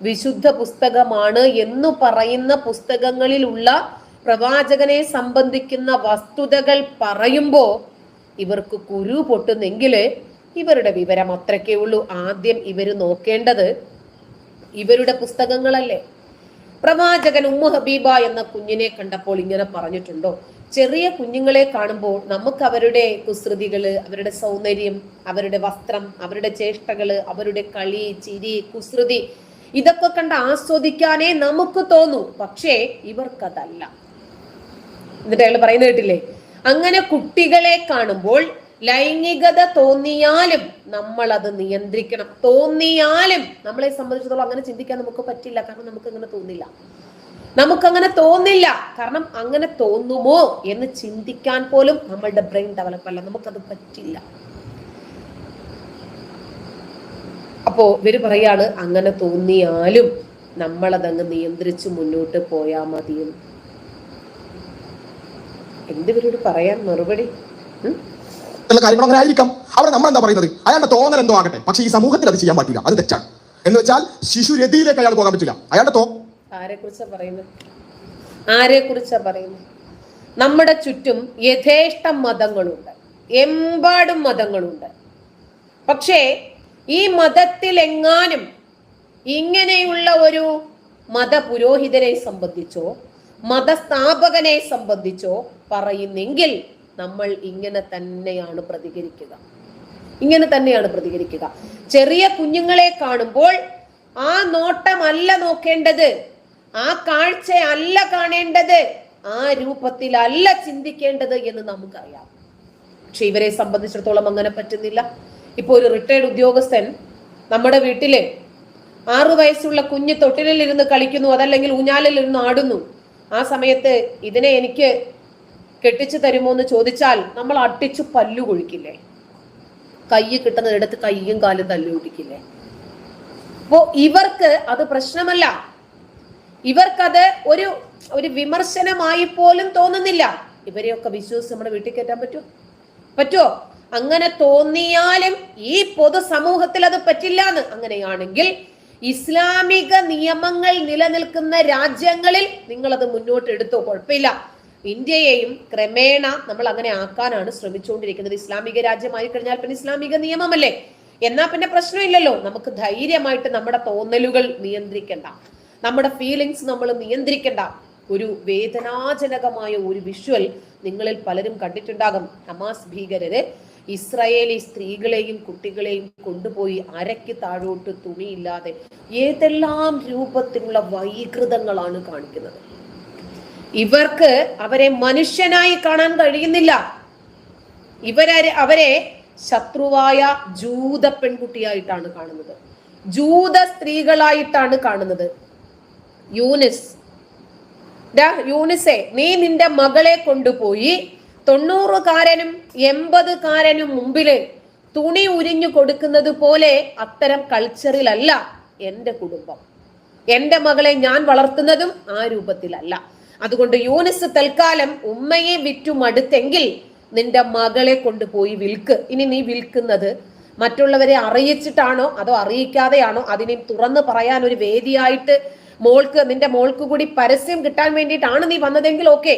വിശുദ്ധ പുസ്തകമാണ് എന്ന് പറയുന്ന പുസ്തകങ്ങളിലുള്ള പ്രവാചകനെ സംബന്ധിക്കുന്ന വസ്തുതകൾ പറയുമ്പോൾ ഇവർക്ക് കുരു പൊട്ടുന്നെങ്കിൽ ഇവരുടെ വിവരം അത്രയ്ക്കേ ഉള്ളൂ. ആദ്യം ഇവർ നോക്കേണ്ടത് ഇവരുടെ പുസ്തകങ്ങളല്ലേ? പ്രവാചകൻ ഉമ്മു ഹബീബ എന്ന കുഞ്ഞിനെ കണ്ടപ്പോൾ ഇങ്ങനെ പറഞ്ഞിട്ടുണ്ടോ? ചെറിയ കുഞ്ഞുങ്ങളെ കാണുമ്പോൾ നമുക്ക് അവരുടെ കുസൃതികൾ അവരുടെ സൗന്ദര്യം അവരുടെ വസ്ത്രം അവരുടെ ചേഷ്ടകൾ അവരുടെ കളി ചിരി കുസൃതി ഇതൊക്കെ കണ്ട് ആസ്വദിക്കാനേ നമുക്ക് തോന്നൂ. പക്ഷേ ഇവർക്കതല്ല. എന്നിട്ട് അയാൾ പറയുന്നത് കേട്ടില്ലേ? അങ്ങനെ കുട്ടികളെ കാണുമ്പോൾ ലൈംഗികത തോന്നിയാലും നമ്മൾ അത് നിയന്ത്രിക്കണം. തോന്നിയാലും നമ്മളെ സംബന്ധിച്ചിടത്തോളം അങ്ങനെ ചിന്തിക്കാൻ നമുക്ക് പറ്റില്ല. കാരണം നമുക്ക് അങ്ങനെ തോന്നില്ല. നമുക്കങ്ങനെ തോന്നില്ല. കാരണം അങ്ങനെ തോന്നുമോ എന്ന് ചിന്തിക്കാൻ പോലും നമ്മളുടെ ബ്രെയിൻ ഡെവലപ്പ് അല്ല നമുക്കത് പറ്റില്ല. അപ്പോ ഇവർ പറയാണ് അങ്ങനെ തോന്നിയാലും നമ്മളതങ്ങ് നിയന്ത്രിച്ച് മുന്നോട്ട് പോയാ മതിയും എന്തിവരോട് പറയാൻ മറുപടി? കാര്യങ്ങൾ അങ്ങനെ ആയിരിക്കാം. അവിടെ നമ്മൾ എന്താ പറയുന്നത്? അയാളുടെ തോന്നൽ എന്തോ ആകട്ടെ. പക്ഷെ ഈ സമൂഹത്തിൽ അത് ചെയ്യാൻ പറ്റില്ല. അത് തെറ്റാണ്. എന്ന് വെച്ചാൽ ശിശു രതിയിലേക്ക് അയാൾ പോകാൻ പറ്റില്ല. അയാളുടെ തോ ആരെ കുറിച്ചാ പറയുന്നത്? ആരെ കുറിച്ചാ പറയുന്നത്? നമ്മുടെ ചുറ്റും യഥേഷ്ടം മതങ്ങളുണ്ട്. എമ്പാടും മതങ്ങളുണ്ട്. പക്ഷേ ഈ മതത്തിലെങ്ങാനും ഇങ്ങനെയുള്ള ഒരു മതപുരോഹിതനെ സംബന്ധിച്ചോ മതസ്ഥാപകനെ സംബന്ധിച്ചോ പറയുന്നെങ്കിൽ നമ്മൾ ഇങ്ങനെ തന്നെയാണ് പ്രതികരിക്കുക. ഇങ്ങനെ തന്നെയാണ് പ്രതികരിക്കുക. ചെറിയ കുഞ്ഞുങ്ങളെ കാണുമ്പോൾ ആ നോട്ടമല്ല നോക്കേണ്ടത് ആ കാഴ്ച അല്ല കാണേണ്ടത് ആ രൂപത്തിലല്ല ചിന്തിക്കേണ്ടത് എന്ന് നമുക്കറിയാം. പക്ഷെ ഇവരെ സംബന്ധിച്ചിടത്തോളം അങ്ങനെ പറ്റുന്നില്ല. ഇപ്പൊ ഒരു റിട്ടയർഡ് ഉദ്യോഗസ്ഥൻ നമ്മുടെ വീട്ടിലെ ആറു വയസ്സുള്ള കുഞ്ഞ് തൊട്ടിലിരുന്ന് കളിക്കുന്നു അതല്ലെങ്കിൽ ഊഞ്ഞാലിലിരുന്ന് ആടുന്നു. ആ സമയത്ത് ഇതിനെ എനിക്ക് കെട്ടിച്ചു തരുമോ എന്ന് ചോദിച്ചാൽ നമ്മൾ അട്ടിച്ചു പല്ലു കൊഴിക്കില്ലേ? കൈ കിട്ടുന്നതിടത്ത് കയ്യും കാലും തല്ലു കുടിക്കില്ലേ അപ്പോ ഇവർക്ക് അത് പ്രശ്നമല്ല. ഇവർക്കത് ഒരു ഒരു വിമർശനമായി പോലും തോന്നുന്നില്ല. ഇവരെയൊക്കെ വിശ്വസിച്ച് നമ്മുടെ വീട്ടിൽ കയറ്റാൻ പറ്റുമോ? പറ്റുമോ? അങ്ങനെ തോന്നിയാലും ഈ പൊതുസമൂഹത്തിൽ അത് പറ്റില്ല എന്ന് അങ്ങനെയാണെങ്കിൽ ഇസ്ലാമിക നിയമങ്ങൾ നിലനിൽക്കുന്ന രാജ്യങ്ങളിൽ നിങ്ങൾ അത് മുന്നോട്ട് എടുത്തോ? കുഴപ്പമില്ല. ഇന്ത്യയെയും ക്രമേണ നമ്മൾ അങ്ങനെ ആക്കാനാണ് ശ്രമിച്ചുകൊണ്ടിരിക്കുന്നത്. ഇസ്ലാമിക രാജ്യമായി കഴിഞ്ഞാൽ പിന്നെ ഇസ്ലാമിക നിയമമല്ലേ? എന്നാ പിന്നെ പ്രശ്നമില്ലല്ലോ. നമുക്ക് ധൈര്യമായിട്ട് നമ്മുടെ തോന്നലുകൾ നിയന്ത്രിക്കണ്ട. നമ്മുടെ ഫീലിങ്സ് നമ്മൾ നിയന്ത്രിക്കണ്ട. ഒരു വേദനാജനകമായ ഒരു വിഷ്വൽ നിങ്ങളിൽ പലരും കണ്ടിട്ടുണ്ടാകും. ഹമാസ് ഭീകരര് ഇസ്രായേലി സ്ത്രീകളെയും കുട്ടികളെയും കൊണ്ടുപോയി അരയ്ക്ക് താഴോട്ട് തുണിയില്ലാതെ ഏതെല്ലാം രൂപത്തിലുള്ള വൈകൃതങ്ങളാണ് കാണിക്കുന്നത്? ഇവർക്ക് അവരെ മനുഷ്യനായി കാണാൻ കഴിയുന്നില്ല. ഇവരെ അവരെ ശത്രുവായ ജൂത പെൺകുട്ടിയായിട്ടാണ് കാണുന്നത്. ജൂത സ്ത്രീകളായിട്ടാണ് കാണുന്നത്. യൂനിസ്. യൂനിസെ നീ നിന്റെ മകളെ കൊണ്ടുപോയി തൊണ്ണൂറുകാരനും എൺപതുകാരനും മുമ്പിൽ തുണി ഉരിഞ്ഞു കൊടുക്കുന്നത് പോലെ അത്തരം കൾച്ചറിലല്ല എന്റെ കുടുംബം. എന്റെ മകളെ ഞാൻ വളർത്തുന്നതും ആ രൂപത്തിലല്ല. അതുകൊണ്ട് യൂനിസ് തൽക്കാലം ഉമ്മയെ വിറ്റു മടുത്തെങ്കിൽ നിന്റെ മകളെ കൊണ്ടുപോയി വിൽക്ക്. ഇനി നീ വിൽക്കുന്നത് മറ്റുള്ളവരെ അറിയിച്ചിട്ടാണോ അതോ അറിയിക്കാതെയാണോ? അതിനെ തുറന്ന് പറയാൻ ഒരു വേദിയായിട്ട് മോൾക്ക് നിന്റെ മോൾക്ക് കൂടി പരസ്യം കിട്ടാൻ വേണ്ടിയിട്ടാണ് നീ വന്നതെങ്കിൽ ഓക്കെ.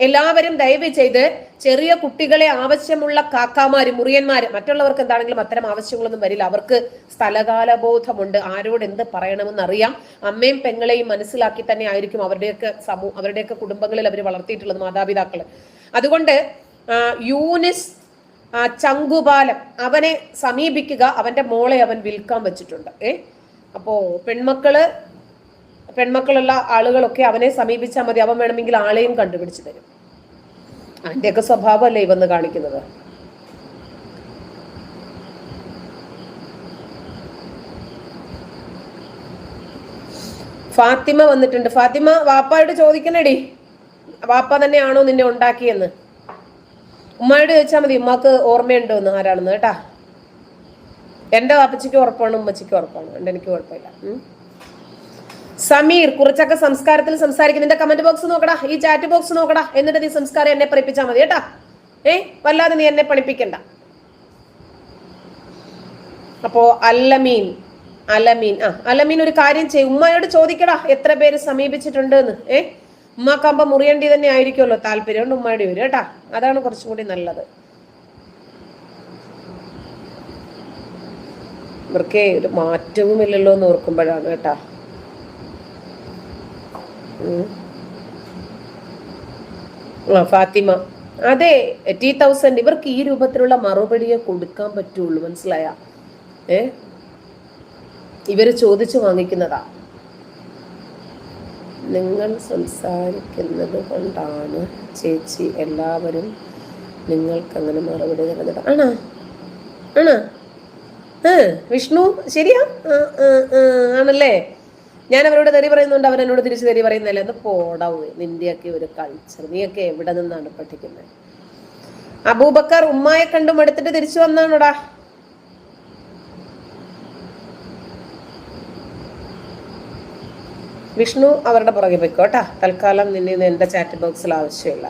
എല്ലാവരും ദയവ് ചെയ്ത് ചെറിയ കുട്ടികളെ ആവശ്യമുള്ള കാക്കാമാര് മുറിയന്മാര് മറ്റുള്ളവർക്ക് എന്താണെങ്കിലും അത്തരം ആവശ്യങ്ങളൊന്നും വരില്ല. അവർക്ക് സ്ഥലകാലബോധമുണ്ട്. ആരോട് എന്ത് പറയണമെന്ന് അറിയാം. അമ്മയും പെങ്ങളെയും മനസ്സിലാക്കി തന്നെ ആയിരിക്കും അവരുടെയൊക്കെ സമൂഹ അവരുടെയൊക്കെ കുടുംബങ്ങളിൽ അവർ വളർത്തിയിട്ടുള്ളത് മാതാപിതാക്കൾ അതുകൊണ്ട് യൂനിസ് ചങ്കുപാലം അവനെ സമീപിക്കുക. അവന്റെ മോളെ അവൻ വിൽക്കാൻ വെച്ചിട്ടുണ്ട്. ഏ? അപ്പോ പെൺമക്കൾ പെൺമക്കളുള്ള ആളുകളൊക്കെ അവനെ സമീപിച്ചാൽ മതി. അവൻ വേണമെങ്കിൽ ആളെയും കണ്ടുപിടിച്ചു തരും. അതിന്റെയൊക്കെ സ്വഭാവമല്ലേ ഇവന്ന് കാണിക്കുന്നത്? ഫാത്തിമ വന്നിട്ടുണ്ട്. ഫാത്തിമ വാപ്പായോട് ചോദിക്കണേടി. വാപ്പ തന്നെയാണോ നിന്നെ ഉണ്ടാക്കിയെന്ന്? ഉമ്മയോട് ചോദിച്ചാൽ മതി. ഉമ്മാക്ക് ഓർമ്മയുണ്ടോ എന്ന് ആരാണെന്ന് കേട്ടാ? എന്റെ വാപ്പച്ചിക്ക് ഉറപ്പാണ് ഉമ്മച്ചിക്ക് ഉറപ്പാണ്. എന്റെ എനിക്ക് കുഴപ്പമില്ല. സമീർ കുറച്ചൊക്കെ സംസ്കാരത്തിൽ സംസാരിക്കും. നിന്റെ കമന്റ് ബോക്സ് നോക്കടാ ഈ ചാറ്റ് ബോക്സ് നോക്കടാ. എന്നിട്ട് നീ സംസ്കാരം എന്നെ പഠിപ്പിച്ചാൽ മതി കേട്ടാ. ഏ? വല്ലാതെ നീ എന്നെ പഠിപ്പിക്കണ്ട. അപ്പോ അല്ലമീൻ അലമീൻ ആ അലമീൻ ഒരു കാര്യം ചെയ്യും. ഉമ്മയോട് ചോദിക്കടാ എത്ര പേര് സമീപിച്ചിട്ടുണ്ട് എന്ന് ഏ? ഉമ്മാക്കാകുമ്പോ മുറിയേണ്ടി തന്നെ ആയിരിക്കുമല്ലോ താല്പര്യം. കൊണ്ട് ഉമ്മയുടെ വരും കേട്ടാ. അതാണ് കുറച്ചും കൂടി നല്ലത്. ഇവർക്കേ ഒരു മാറ്റവും ഇല്ലല്ലോ എന്ന് ഓർക്കുമ്പോഴാണ് കേട്ടാ. ഫാത്തിമ. അതെ എയ്റ്റി തൗസൻഡ്. ഇവർക്ക് ഈ രൂപത്തിലുള്ള മറുപടിയെ കൊടുക്കാൻ പറ്റുള്ളൂ മനസ്സിലായ? ഏ? ഇവർ ചോദിച്ചു വാങ്ങിക്കുന്നതാ. നിങ്ങൾ സംസാരിക്കുന്നത് കൊണ്ടാണ് ചേച്ചി എല്ലാവരും നിങ്ങൾക്ക് അങ്ങനെ മറുപടി തരുന്നത്. ആണോ? ആണോ? വിഷ്ണു ശരിയാ? ആണല്ലേ? ഞാൻ അവരോട് തെറി പറയുന്നുണ്ട് അവൻ എന്നോട് തിരിച്ച് തെറി പറയുന്നില്ല. എന്ന് പോടാവൂ നിന്റെയൊക്കെ ഒരു കൾച്ചർ നീയൊക്കെ എവിടെ നിന്നാണ് പഠിക്കുന്നത്? അബൂബക്കർ ഉമ്മായെ കണ്ടും എടുത്തിട്ട് തിരിച്ചു വന്നാണോടാ? വിഷ്ണു അവരുടെ പുറകെ പോയിക്കോട്ടാ തൽക്കാലം നിന്നെ എന്റെ ചാറ്റ് ബോക്സിൽ ആവശ്യമില്ല.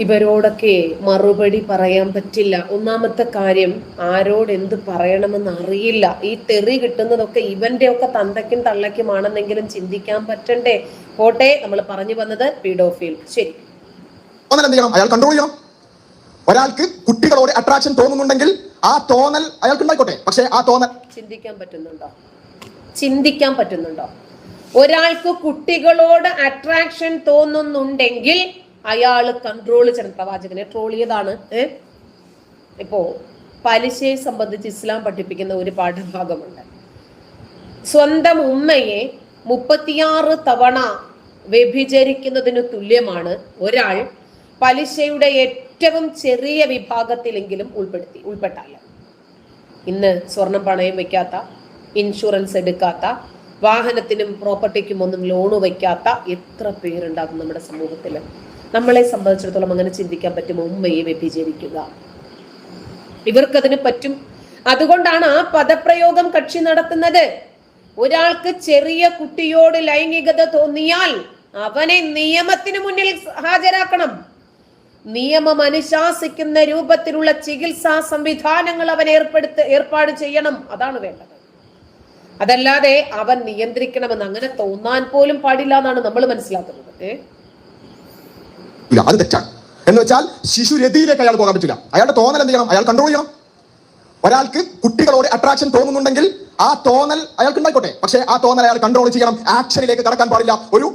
ഇവരോടൊക്കെ മറുപടി പറയാൻ പറ്റില്ല. ഒന്നാമത്തെ കാര്യം ആരോട് എന്ത് പറയണമെന്ന് അറിയില്ല. ഈ തെറി കിട്ടുന്നതൊക്കെ ഇവന്റെ ഒക്കെ തന്തയ്ക്കും തള്ളയ്ക്കുമാണെന്നെങ്കിലും ചിന്തിക്കാൻ പറ്റണ്ടേ? കോട്ടെ നമ്മൾ പറഞ്ഞു വന്നത് പീഡോഫീൽ. ശരി. അയാൾ കൺട്രോൾ ചെയ്യണം. ഒരാൾക്ക് കുട്ടികളോട് അട്രാക്ഷൻ തോന്നുന്നുണ്ടെങ്കിൽ ആ തോന്നൽ അയാൾക്ക് ഉണ്ടായിക്കോട്ടെ പക്ഷേ ആ തോന്നൽ ചിന്തിക്കാൻ പറ്റുന്നുണ്ടോ? ചിന്തിക്കാൻ പറ്റുന്നുണ്ടോ? ഒരാൾക്ക് കുട്ടികളോട് അട്രാക്ഷൻ തോന്നുന്നുണ്ടെങ്കിൽ അയാൾ കൺട്രോൾ ചെയ്യണം പ്രവാചകനെ ട്രോൾ ചെയ്താണ് ഏ? ഇപ്പോ പലിശയെ സംബന്ധിച്ച് ഇസ്ലാം പഠിപ്പിക്കുന്ന ഒരു പാഠഭാഗമുണ്ട്. സ്വന്തം ഉമ്മയെ മുപ്പത്തിയാറ് തവണ വ്യഭിചരിക്കുന്നതിന് തുല്യമാണ് ഒരാൾ പലിശയുടെ ഏറ്റവും ചെറിയ വിഭാഗത്തിലെങ്കിലും ഉൾപ്പെടുത്തി ഉൾപ്പെട്ടാൽ. ഇന്ന് സ്വർണം പണയം വെക്കാത്ത ഇൻഷുറൻസ് എടുക്കാത്ത വാഹനത്തിനും പ്രോപ്പർട്ടിക്കും ഒന്നും ലോണ് വയ്ക്കാത്ത എത്ര പേരുണ്ടാകും നമ്മുടെ സമൂഹത്തിൽ നമ്മളെ സംബന്ധിച്ചിടത്തോളം അങ്ങനെ ചിന്തിക്കാൻ പറ്റുമോ? ഉമ്മയെ വ്യഭിചരിക്കുക. ഇവർക്കതിന് പറ്റും. അതുകൊണ്ടാണ് ആ പദപ്രയോഗം കക്ഷി നടത്തുന്നത്. ഒരാൾക്ക് ചെറിയ കുട്ടിയോട് ലൈംഗികത തോന്നിയാൽ അവനെ നിയമത്തിന് മുന്നിൽ ഹാജരാക്കണം. നിയമം അനുശാസിക്കുന്ന രൂപത്തിലുള്ള ചികിത്സാ സംവിധാനങ്ങൾ അവൻ ഏർപ്പെടുത്ത ഏർപ്പാട് ചെയ്യണം. അതാണ് വേണ്ടത്. അതല്ലാതെ അവൻ നിയന്ത്രിക്കണമെന്ന് അങ്ങനെ തോന്നാൻ പോലും പാടില്ല എന്നാണ് നമ്മൾ മനസ്സിലാക്കുന്നത്. ഇല്ല അത് തെറ്റാണ്. എന്ന് വെച്ചാൽ ശിശു രതിയിലേക്ക് അയാൾ പോകാൻ പറ്റില്ല. അയാളുടെ തോന്നൽ എന്ത് ചെയ്യണം? അയാൾ കൺട്രോൾ ചെയ്യണം. ഒരാൾക്ക് കുട്ടികളോട് അട്രാക്ഷൻ തോന്നുന്നുണ്ടെങ്കിൽ ആ തോന്നൽ അയാൾക്ക് ഉണ്ടായിക്കോട്ടെ പക്ഷേ ആ തോന്നൽ അയാൾ കൺട്രോൾ ചെയ്യണം. ആക്ഷനിലേക്ക് കടക്കാൻ പാടില്ല. ഒരു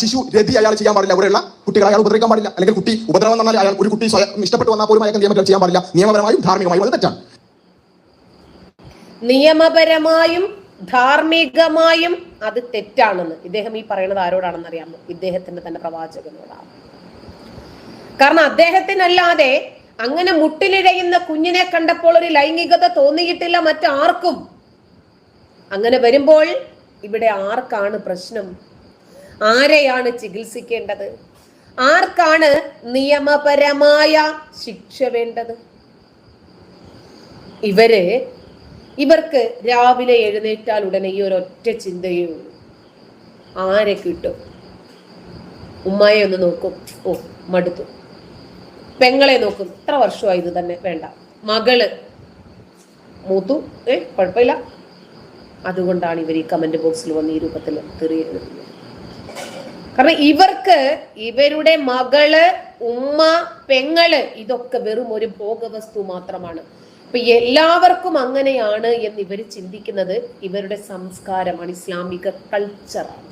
ശിശു രതി അയാൾ ചെയ്യാൻ പാടില്ല. ഇവിടെയുള്ള കുട്ടികളെ അയാൾ ഉപദ്രവിക്കാൻ പാടില്ല. അല്ലെങ്കിൽ കുട്ടി ഉപദ്രവം എന്ന് പറഞ്ഞാൽ അയാൾ ഒരു കുട്ടി സ്വയം ഇഷ്ടപ്പെട്ട് വന്നാൽ പോലും അയാൾക്ക് നിയമത്തിൽ ചെയ്യാൻ പാടില്ല. നിയമപരമായും ധാർമ്മികമായും അത് തെറ്റാണ്. നിയമപരമായും ധാർമ്മികമായും അത് തെറ്റാണെന്ന്. ഇദ്ദേഹം ഈ പറയുന്നത് ആരോടാണെന്ന് അറിയാമോ ഇദ്ദേഹത്തിന്റെ തന്നെ പ്രവാചകനോടാണ്. കാരണം അദ്ദേഹത്തിനല്ലാതെ അങ്ങനെ മുട്ടിലിഴയുന്ന കുഞ്ഞിനെ കണ്ടപ്പോൾ ഒരു ലൈംഗികത തോന്നിയിട്ടില്ല മറ്റാർക്കും. അങ്ങനെ വരുമ്പോൾ ഇവിടെ ആർക്കാണ് പ്രശ്നം? ആരെയാണ് ചികിത്സിക്കേണ്ടത്? ആർക്കാണ് നിയമപരമായ ശിക്ഷ വേണ്ടത്? ഇവർ ഇവർക്ക് രാവിലെ എഴുന്നേറ്റാൽ ഉടനെ ഈ ഒരൊറ്റ ചിന്തയേ ഉള്ളൂ. ആരെ കിട്ടും? ഉമ്മായെ ഒന്ന് നോക്കും. ഓ മടുത്തു. പെങ്ങളെ നോക്കും. എത്ര വർഷമായി ഇത് തന്നെ വേണ്ട. മകൾ മൂത്തു. ഏ കുഴപ്പമില്ല. അതുകൊണ്ടാണ് ഇവർ ഈ കമന്റ് ബോക്സിൽ വന്ന് ഈ രൂപത്തിൽ തെറി കാരണം ഇവർക്ക് ഇവരുടെ മകൾ ഉമ്മ പെങ്ങൾ ഇതൊക്കെ വെറും ഒരു ഭോഗവസ്തു മാത്രമാണ്. അപ്പൊ എല്ലാവർക്കും അങ്ങനെയാണ് എന്ന് ഇവർ ചിന്തിക്കുന്നത്. ഇവരുടെ സംസ്കാരമാണ് ഇസ്ലാമിക കൾച്ചറാണ്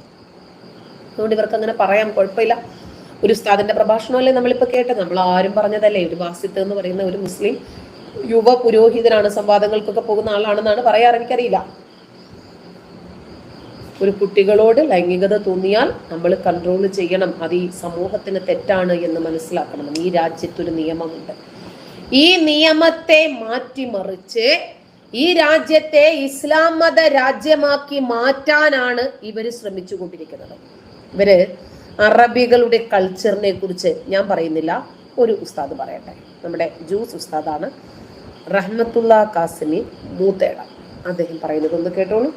അതുകൊണ്ട് ഇവർക്ക് അങ്ങനെ പറയാൻ കുഴപ്പമില്ല. ഒരു ഉസ്താദിന്റെ പ്രഭാഷണമല്ലേ നമ്മളിപ്പോ കേട്ടത്? നമ്മൾ ആരും പറഞ്ഞതല്ലേ? ഒരു വാസിത്ത് എന്ന് പറയുന്ന ഒരു മുസ്ലിം യുവ പുരോഹിതനാണ് സംവാദങ്ങൾക്കൊക്കെ പോകുന്ന ആളാണെന്നാണ് പറയാറ് എനിക്കറിയില്ല. ഒരു കുട്ടികളോട് ലൈംഗികത തോന്നിയാൽ നമ്മൾ കൺട്രോൾ ചെയ്യണം. അത് ഈ സമൂഹത്തിന് തെറ്റാണ് എന്ന് മനസ്സിലാക്കണം. ഈ രാജ്യത്തൊരു നിയമമുണ്ട്. ഈ നിയമത്തെ മാറ്റിമറിച്ച് ഈ രാജ്യത്തെ ഇസ്ലാം മത രാജ്യമാക്കി മാറ്റാനാണ് ഇവർ ശ്രമിച്ചുകൊണ്ടിരിക്കുന്നത്. ഇവർ അറബികളുടെ കൾച്ചറിനെ കുറിച്ച് ഞാൻ പറയുന്നില്ല. ഒരു ഉസ്താദ് പറയട്ടെ. നമ്മുടെ ജൂസ് ഉസ്താദാണ് റഹ്മത്തുള്ള കാസിമി മൂത്തേട. അദ്ദേഹം പറയുന്നത് ഒന്ന് കേട്ടോളൂ.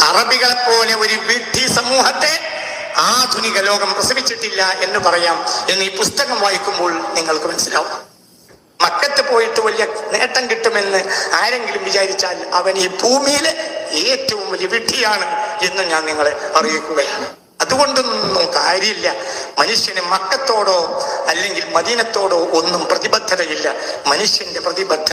അറബികളെ പോലെ ഒരു വിഡ്ഢി സമൂഹത്തെ ആധുനിക ലോകം പ്രസവിച്ചിട്ടില്ല എന്ന് പറയാം എന്ന് ഈ പുസ്തകം വായിക്കുമ്പോൾ നിങ്ങൾക്ക് മനസ്സിലാവും. മക്കത്ത് പോയിട്ട് വലിയ നേട്ടം കിട്ടുമെന്ന് ആരെങ്കിലും വിചാരിച്ചാൽ അവൻ ഈ ഭൂമിയിലെ ഏറ്റവും വലിയ വിഡ്ഢിയാണ് എന്ന് ഞാൻ നിങ്ങളെ അറിയിക്കുകയാണ്. അതുകൊണ്ടൊന്നും കാര്യമില്ല. മനുഷ്യന് മക്കത്തോടോ അല്ലെങ്കിൽ മദീനത്തോടോ ഒന്നും പ്രതിബദ്ധതയില്ല. മനുഷ്യന്റെ പ്രതിബദ്ധത